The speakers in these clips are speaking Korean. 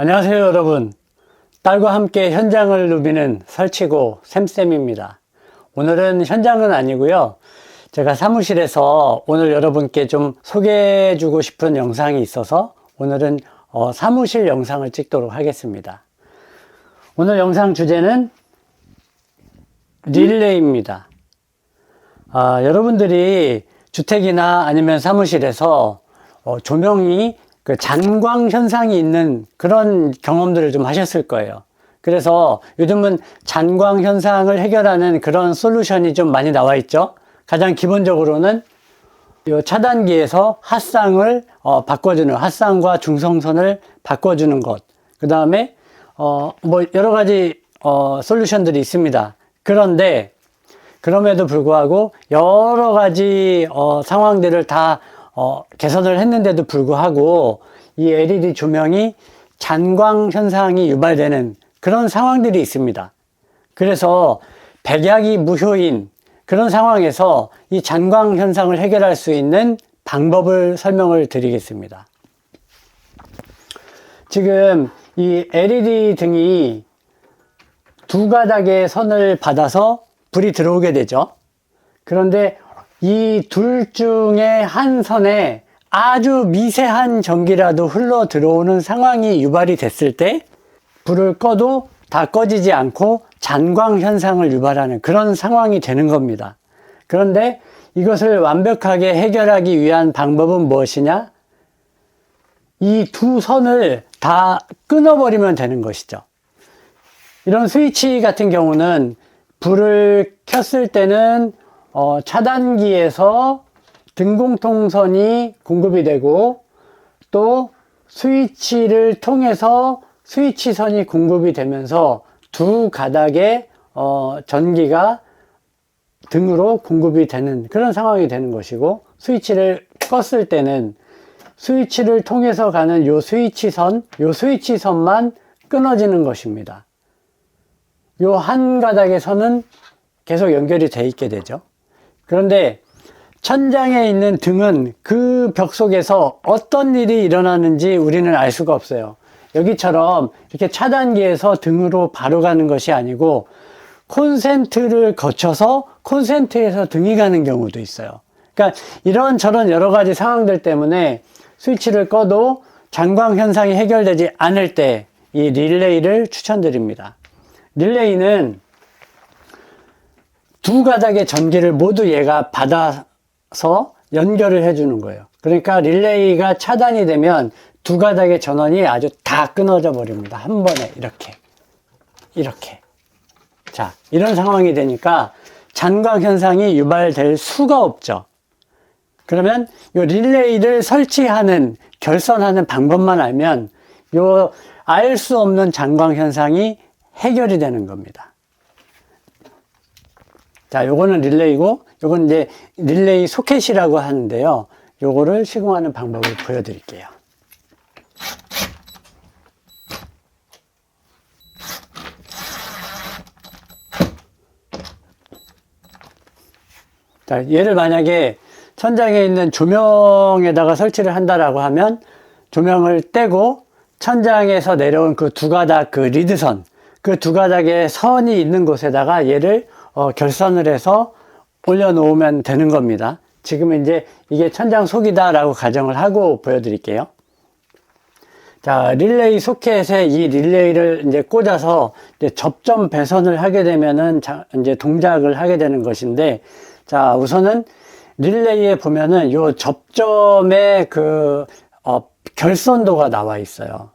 안녕하세요 여러분. 딸과 함께 현장을 누비는 설치고 샘쌤입니다. 오늘은 현장은 아니고요. 제가 사무실에서 오늘 여러분께 좀 소개해 주고 싶은 영상이 있어서 오늘은 어, 사무실 영상을 찍도록 하겠습니다. 오늘 영상 주제는 릴레이입니다. 아, 여러분들이 주택이나 아니면 사무실에서 어, 조명이 그 잔광 현상이 있는 그런 경험들을 좀 하셨을 거예요. 그래서 요즘은 잔광 현상을 해결하는 그런 솔루션이 좀 많이 나와 있죠. 가장 기본적으로는 이 차단기에서 핫상을 어, 바꿔주는 핫상과 중성선을 바꿔주는 것. 그 다음에 어, 뭐 여러 가지 어, 솔루션들이 있습니다. 그런데 그럼에도 불구하고 여러 가지 어, 상황들을 다 어, 개선을 했는데도 불구하고 이 LED 조명이 잔광 현상이 유발되는 그런 상황들이 있습니다. 그래서 백약이 무효인 그런 상황에서 이 잔광 현상을 해결할 수 있는 방법을 설명을 드리겠습니다. 지금 이 LED 등이 두 가닥의 선을 받아서 불이 들어오게 되죠. 그런데 이 둘 중에 한 선에 아주 미세한 전기라도 흘러 들어오는 상황이 유발이 됐을 때 불을 꺼도 다 꺼지지 않고 잔광 현상을 유발하는 그런 상황이 되는 겁니다. 그런데 이것을 완벽하게 해결하기 위한 방법은 무엇이냐? 이 두 선을 다 끊어버리면 되는 것이죠. 이런 스위치 같은 경우는 불을 켰을 때는 어, 차단기에서 등공통선이 공급이 되고 또 스위치를 통해서 스위치선이 공급이 되면서 두 가닥의 어, 전기가 등으로 공급이 되는 그런 상황이 되는 것이고 스위치를 껐을 때는 스위치를 통해서 가는 요 스위치선, 요 스위치선만 끊어지는 것입니다. 요한 선은 계속 연결이 돼 있게 되죠. 그런데 천장에 있는 등은 그 벽 속에서 어떤 일이 일어나는지 우리는 알 수가 없어요. 여기처럼 이렇게 차단기에서 등으로 바로 가는 것이 아니고 콘센트를 거쳐서 콘센트에서 등이 가는 경우도 있어요. 그러니까 이런 저런 여러 가지 상황들 때문에 스위치를 꺼도 잔광 현상이 해결되지 않을 때 이 릴레이를 추천드립니다. 릴레이는 두 가닥의 전기를 모두 얘가 받아서 연결을 해주는 거예요. 그러니까 릴레이가 차단이 되면 두 가닥의 전원이 아주 다 끊어져 버립니다. 한 번에 이렇게 이렇게 자 이런 상황이 되니까 잔광 현상이 유발될 수가 없죠. 그러면 이 릴레이를 설치하는 결선하는 방법만 알면 요 알 수 없는 잔광 현상이 해결이 되는 겁니다. 자, 요거는 릴레이고, 요건 이제 릴레이 소켓이라고 하는데요. 요거를 시공하는 방법을 보여드릴게요. 자, 얘를 만약에 천장에 있는 조명에다가 설치를 한다라고 하면 조명을 떼고 천장에서 내려온 그 두 가닥 그 리드선, 그 두 가닥의 선이 있는 곳에다가 얘를 어, 결선을 해서 올려놓으면 되는 겁니다. 지금 이제 이게 천장 속이다라고 가정을 하고 보여드릴게요. 자, 릴레이 소켓에 이 릴레이를 이제 꽂아서 이제 접점 배선을 하게 되면은 자, 이제 동작을 하게 되는 것인데, 자, 우선은 릴레이에 보면은 요 접점의 그, 어, 결선도가 나와 있어요.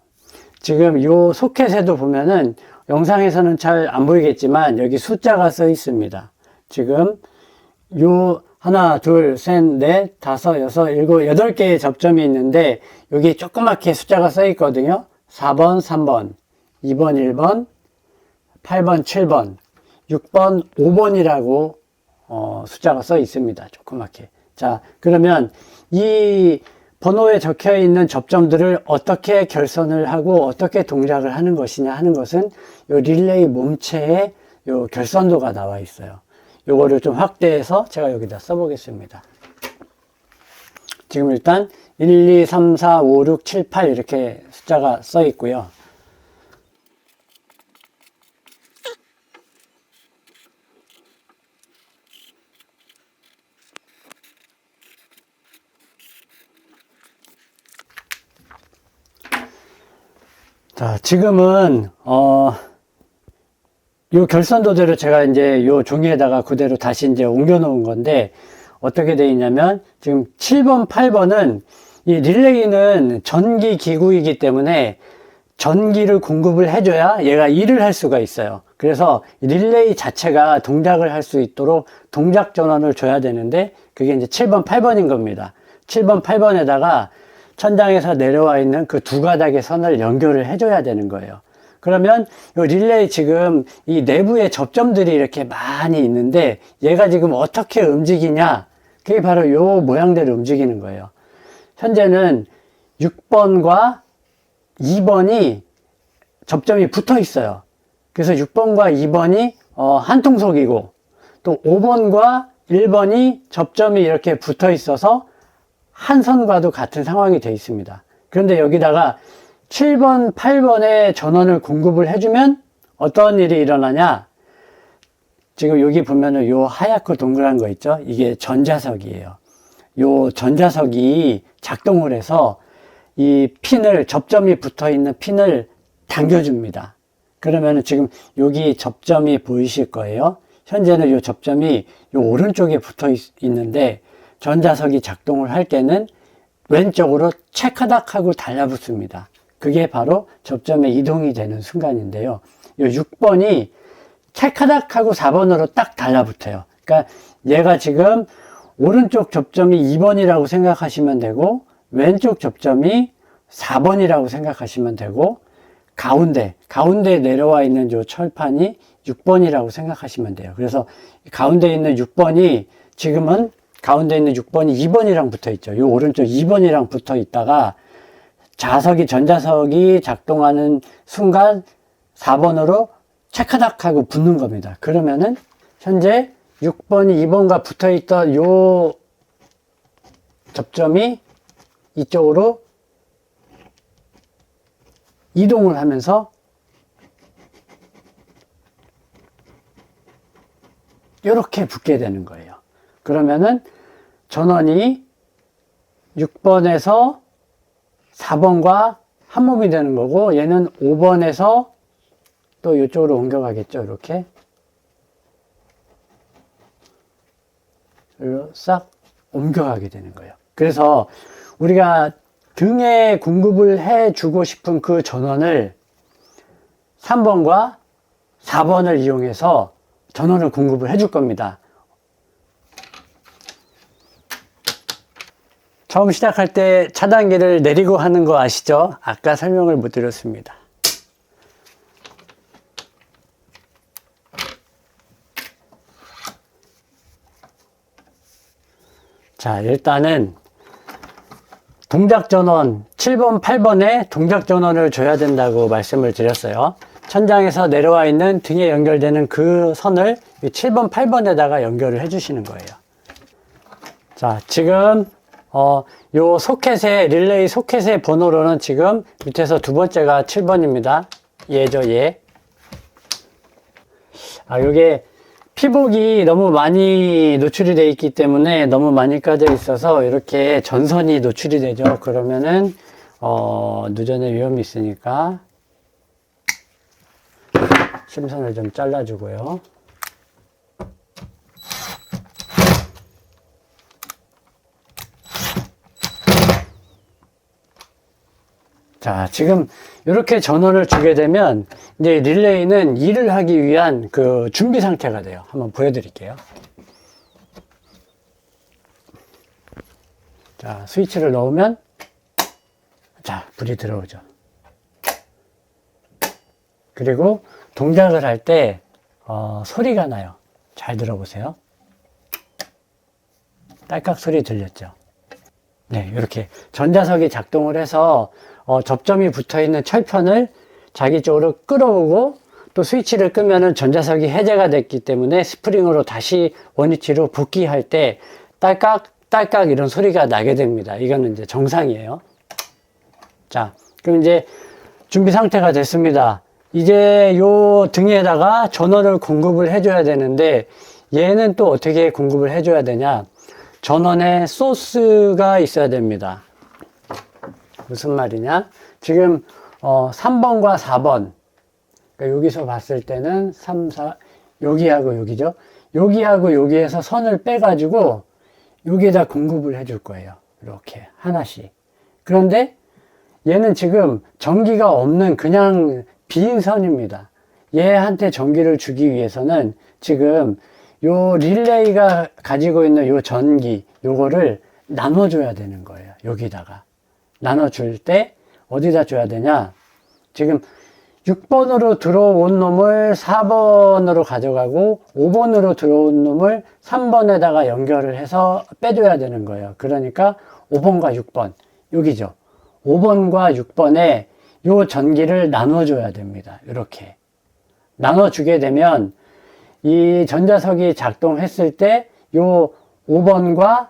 지금 요 소켓에도 보면은 영상에서는 잘 안 보이겠지만 여기 숫자가 써 있습니다. 지금 요 하나, 둘, 셋, 넷, 다섯, 여섯, 일곱, 여덟 개의 접점이 있는데 여기 조그맣게 숫자가 써 있거든요. 4번, 3번, 2번, 1번, 8번, 7번, 6번, 5번이라고 어, 숫자가 써 있습니다. 조그맣게. 자, 그러면 이 번호에 적혀 있는 접점들을 어떻게 결선을 하고 어떻게 동작을 하는 것이냐 하는 것은 요 릴레이 몸체에 요 결선도가 나와 있어요. 요거를 좀 확대해서 제가 여기다 써보겠습니다. 지금 일단 1, 2, 3, 4, 5, 6, 7, 8 이렇게 숫자가 써 있고요. 자, 지금은, 어, 요 결선도대로 제가 이제 요 종이에다가 그대로 다시 이제 옮겨 놓은 건데, 어떻게 돼 있냐면, 지금 7번, 8번은 이 릴레이는 전기 기구이기 때문에 전기를 공급을 해줘야 얘가 일을 할 수가 있어요. 그래서 릴레이 자체가 동작을 할 수 있도록 동작 전원을 줘야 되는데, 그게 이제 7번, 8번인 겁니다. 7번, 8번에다가 천장에서 내려와 있는 그 두 가닥의 선을 연결을 해줘야 되는 거예요. 그러면 요 릴레이 지금 이 내부에 접점들이 이렇게 많이 있는데 얘가 지금 어떻게 움직이냐? 그게 바로 요 모양대로 움직이는 거예요. 현재는 6번과 2번이 접점이 붙어 있어요. 그래서 6번과 2번이 어, 한 통속이고 또 5번과 1번이 접점이 이렇게 붙어 있어서 한 선과도 같은 상황이 되어 있습니다. 그런데 여기다가 7번, 8번에 전원을 공급을 해주면 어떤 일이 일어나냐? 지금 여기 보면은 요 하얗고 동그란 거 있죠? 이게 전자석이에요. 요 전자석이 작동을 해서 이 핀을, 접점이 붙어 있는 핀을 당겨줍니다. 그러면은 지금 여기 접점이 보이실 거예요. 현재는 요 접점이 요 오른쪽에 붙어 있, 있는데 전자석이 작동을 할 때는 왼쪽으로 체카닥 하고 달라붙습니다. 그게 바로 접점에 이동이 되는 순간인데요. 요 6번이 체카닥 하고 4번으로 딱 달라붙어요. 그러니까 얘가 지금 오른쪽 접점이 2번이라고 생각하시면 되고 왼쪽 접점이 4번이라고 생각하시면 되고 가운데 가운데 내려와 있는 요 철판이 6번이라고 생각하시면 돼요. 그래서 가운데 있는 6번이 지금은 가운데 있는 6번이 2번이랑 붙어 있죠. 요 오른쪽 2번이랑 붙어 있다가 자석이 전자석이 작동하는 순간 4번으로 체크닥 하고 붙는 겁니다. 그러면은 현재 6번이 2번과 붙어 있던 요 접점이 이쪽으로 이동을 하면서 이렇게 붙게 되는 거예요. 그러면은 전원이 6번에서 4번과 한 몸이 되는 거고 얘는 5번에서 또 이쪽으로 옮겨가겠죠. 이렇게 싹 옮겨가게 되는 거예요. 그래서 우리가 등에 공급을 해 주고 싶은 그 전원을 3번과 4번을 이용해서 전원을 공급을 해 줄 겁니다. 처음 시작할 때 차단기를 내리고 하는 거 아시죠? 아까 설명을 못 드렸습니다. 자, 일단은 동작 전원 7번, 8번에 동작 전원을 줘야 된다고 말씀을 드렸어요. 천장에서 내려와 있는 등에 연결되는 그 선을 7번, 8번에다가 연결을 해 주시는 거예요. 자, 지금 어, 요 소켓의 릴레이 소켓의 번호로는 지금 밑에서 두 번째가 7번입니다. 얘죠, 얘. 아, 요게 피복이 너무 많이 노출이 되어 있기 때문에 너무 많이 까져 있어서 이렇게 전선이 노출이 되죠. 그러면은 어, 누전의 위험이 있으니까 심선을 좀 잘라주고요. 자, 지금 이렇게 전원을 주게 되면 이제 릴레이는 일을 하기 위한 그 준비 상태가 돼요. 한번 보여드릴게요. 자, 스위치를 넣으면 자, 불이 들어오죠. 그리고 동작을 할때 어, 소리가 나요. 잘 들어보세요. 딸깍 소리 들렸죠? 네, 이렇게 전자석이 작동을 해서 어, 접점이 붙어 있는 철편을 자기 쪽으로 끌어오고 또 스위치를 끄면은 전자석이 해제가 됐기 때문에 스프링으로 다시 원위치로 복귀할 때 딸깍 딸깍 이런 소리가 나게 됩니다. 이거는 이제 정상이에요. 자, 그럼 이제 준비 상태가 됐습니다. 이제 요 등에다가 전원을 공급을 해줘야 되는데 얘는 또 어떻게 공급을 해줘야 되냐? 전원에 소스가 있어야 됩니다. 무슨 말이냐? 지금 어, 3번과 4번. 그러니까 여기서 봤을 때는 3, 4, 여기하고 여기죠. 여기하고 여기에서 선을 빼가지고 여기에다 공급을 해줄 거예요. 이렇게 하나씩. 그런데 얘는 지금 전기가 없는 그냥 빈 선입니다. 얘한테 전기를 주기 위해서는 지금 요 릴레이가 가지고 있는 요 전기 요거를 나눠줘야 되는 거예요. 여기다가 나눠줄 때 어디다 줘야 되냐? 지금 6번으로 들어온 놈을 4번으로 가져가고 5번으로 들어온 놈을 3번에다가 연결을 해서 빼줘야 되는 거예요. 그러니까 5번과 6번 여기죠. 5번과 6번에 요 전기를 나눠줘야 됩니다. 이렇게 나눠주게 되면 이 전자석이 작동했을 때 요 5번과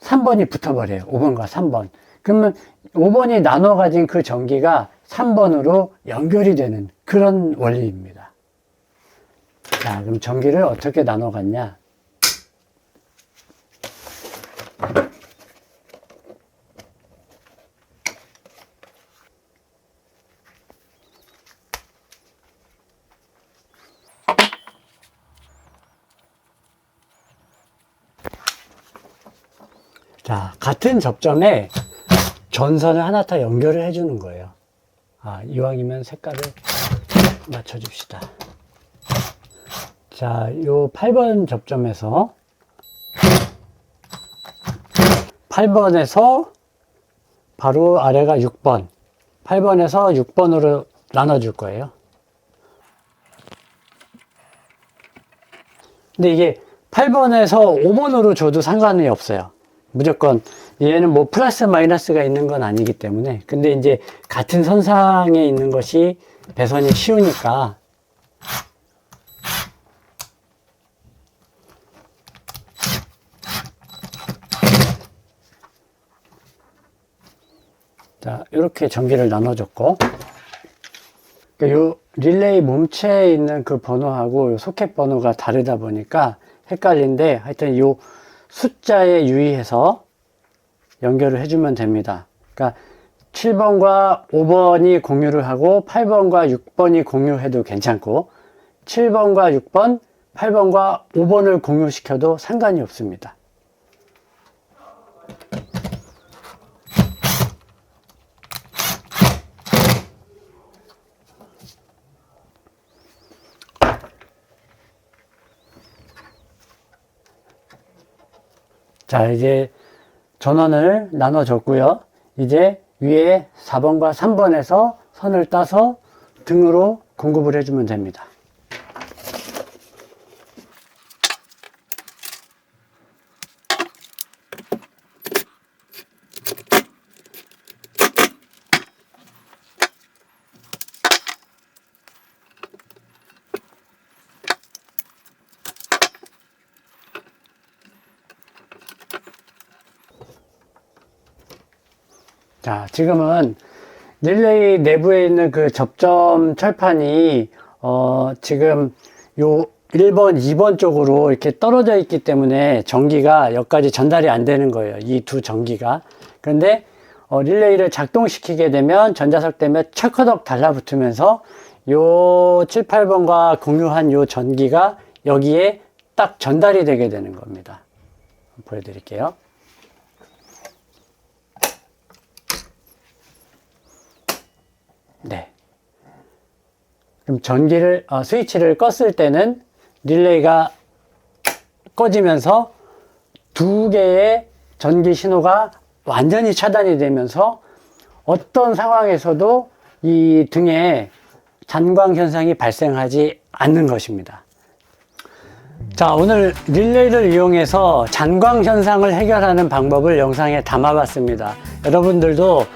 3번이 붙어버려요. 5번과 3번. 그러면 5번이 나눠 가진 그 전기가 3번으로 연결이 되는 그런 원리입니다. 자, 그럼 전기를 어떻게 나눠 갔냐? 자, 같은 접점에 전선을 하나 더 연결을 해주는 거예요. 아, 이왕이면 색깔을 맞춰줍시다. 자, 요 8번 접점에서 8번에서 바로 아래가 6번. 8번에서 6번으로 나눠줄 거예요. 근데 이게 8번에서 5번으로 줘도 상관이 없어요. 무조건 얘는 뭐 플러스 마이너스가 있는 건 아니기 때문에. 근데 이제 같은 선상에 있는 것이 배선이 쉬우니까. 자 이렇게 전기를 나눠줬고. 그러니까 요 릴레이 몸체에 있는 그 번호하고 요 소켓 번호가 다르다 보니까 헷갈린데 하여튼 요 숫자에 유의해서 연결을 해주면 됩니다. 그러니까 7번과 5번이 공유를 하고 8번과 6번이 공유해도 괜찮고 7번과 6번, 8번과 5번을 공유시켜도 상관이 없습니다. 자, 이제 전원을 나눠줬고요. 이제 위에 4번과 3번에서 선을 따서 등으로 공급을 해주면 됩니다. 자, 지금은 릴레이 내부에 있는 그 접점 철판이 어, 지금 요 1번, 2번 쪽으로 이렇게 떨어져 있기 때문에 전기가 여기까지 전달이 안 되는 거예요. 이 두 전기가. 그런데 어, 릴레이를 작동시키게 되면 전자석 때문에 철커덕 달라붙으면서 요 7, 8번과 공유한 요 전기가 여기에 딱 전달이 되게 되는 겁니다. 보여드릴게요. 네. 그럼 전기를, 어, 스위치를 껐을 때는 릴레이가 꺼지면서 두 개의 전기 신호가 완전히 차단이 되면서 어떤 상황에서도 이 등에 잔광 현상이 발생하지 않는 것입니다. 자, 오늘 릴레이를 이용해서 잔광 현상을 해결하는 방법을 영상에 담아봤습니다. 여러분들도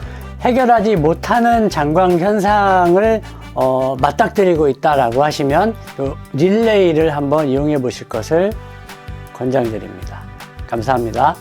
해결하지 못하는 잔광 현상을 어, 맞닥뜨리고 있다라고 하시면 요 릴레이를 한번 이용해 보실 것을 권장드립니다. 감사합니다.